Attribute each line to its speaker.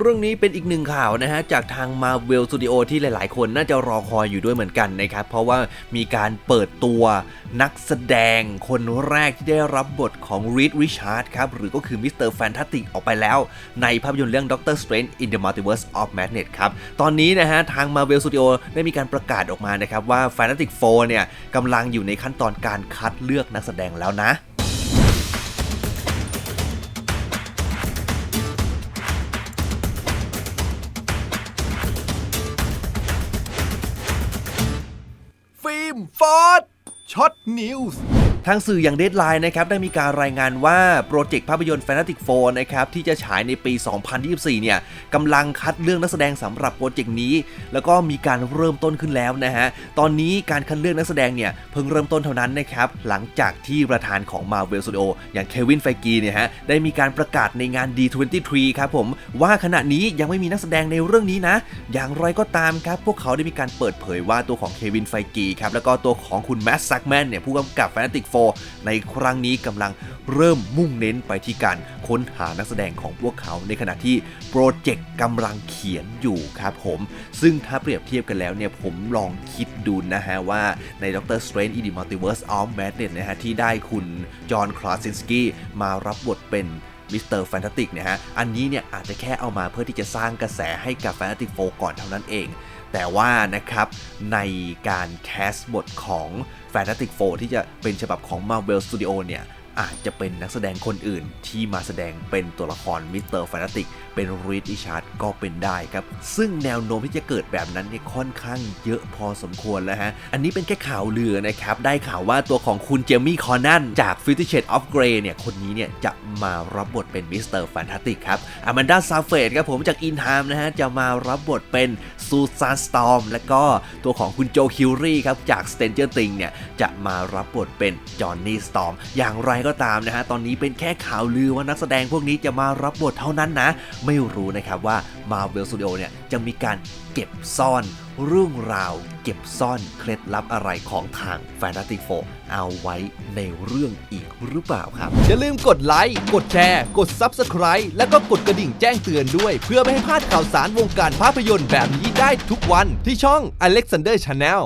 Speaker 1: เรื่องนี้เป็นอีกหนึ่งข่าวนะฮะจากทาง Marvel Studio ที่หลายๆ คนน่าจะรอคอยอยู่ด้วยเหมือนกันนะครับ เพราะว่ามีการเปิดตัวนักแสดงคนแรกที่ได้รับบทของ Reed Richards ครับ หรือก็คือมิสเตอร์แฟนตาติกออกไปแล้ว ในภาพยนตร์เรื่อง Doctor Strange in the Multiverse of Madness ครับ ตอนนี้นะฮะทาง Marvel Studio ได้มีการประกาศออกมานะครับว่า Fantastic Four เนี่ยกำลังอยู่ในขั้นตอนการคัดเลือกนักแสดงแล้วนะ
Speaker 2: ฟิล์มฟอร์ดช็อตนิวส์
Speaker 1: ทางสื่ออย่างเด d ไลน์นะครับได้มีการรายงานว่าโปรเจกต์ภาพยนตร์ Fantastic Four นะครับที่จะฉายในปี 2024 เนี่ยกำลังคัดเลือกนักแสดงสำหรับโปรเจกต์นี้ แล้วก็มีการเริ่มต้นขึ้นแล้วนะฮะ ตอนนี้การคัดเลือกนักแสดงเนี่ยเพิ่งเริ่มต้นเท่านั้นนะครับ หลังจากที่ประธานของ Marvel Studio อย่างเควินไฟกีเนี่ยฮะได้มีการประกาศในงาน D23 ครับผม ว่าขณะนี้ยังไม่มีนักแสดงในเรื่องนี้นะ อย่างไรก็ตามครับพวกเขาได้มีการเปิดเผยว่าตัวของเควินไฟกีครับแล้วก็ตัวของคุณแมสซักแมนเนี่ยผู้กำกับ Fantastic Four ในครั้งนี้กำลังเริ่มมุ่งเน้นไปที่การค้นหานักแสดงของพวกเขา ในขณะที่โปรเจกต์กำลังเขียนอยู่ครับผม ซึ่งถ้าเปรียบเทียบกันแล้วเนี่ยผมลองคิดดูนะฮะว่าใน Doctor Strange in the Multiverse of Madness นะฮะที่ได้คุณจอห์นคลาสินสกี้มารับบทเป็นมิสเตอร์แฟนตาติกนะฮะ อันนี้เนี่ยอาจจะแค่เอามาเพื่อที่จะสร้างกระแสให้กับแฟนตาติกโฟก่อนเท่านั้นเอง แต่ว่านะครับในการแคสบทของ Fantastic Four ที่จะเป็นฉบับของ Marvel Studio เนี่ยอาจจะเป็นนักแสดงคนอื่นที่มาแสดงเป็นตัวละครมิสเตอร์แฟนตาติกเป็นรีดอิชาร์ดก็เป็นได้ครับ ซึ่งแนวโน้มที่จะเกิดแบบนั้นเนี่ยค่อนข้างเยอะพอสมควรแล้วฮะ อันนี้เป็นแค่ข่าวลือนะครับ ได้ข่าวว่าตัวของคุณเจมี่คอนันจาก Fifty Shades of Grey เนี่ย คนนี้เนี่ย จะมารับบทเป็นมิสเตอร์แฟนตาติกครับอแมนดาซาเฟตครับผมจากอินไทม์นะฮะ จะมารับบทเป็น ซูซานสตอมและก็ตัวของคุณโจคิวรี่ครับจากสเตนเจอร์ติงเนี่ยจะมารับบทเป็นจอห์นนี่สตอมอย่างไรก็ตามนะฮะตอนนี้เป็นแค่ข่าวลือว่านักแสดงพวกนี้จะมารับบทเท่านั้นนะ ไม่รู้นะครับว่ามาเวลสตูดิโอเนี่ยจะมีการเก็บซ่อน เรื่องราวเก็บซ่อนเคล็ดลับอะไรของทาง Fantastic Four เอาไว้ในเรื่องอีกหรือเปล่าครับ
Speaker 2: อย่าลืมกดไลค์ กดแชร์ กด Subscribe แล้วก็กดกระดิ่งแจ้งเตือนด้วย เพื่อไม่ให้พลาดข่าวสารวงการภาพยนตร์แบบนี้ได้ทุกวันที่ช่อง Alexander Channel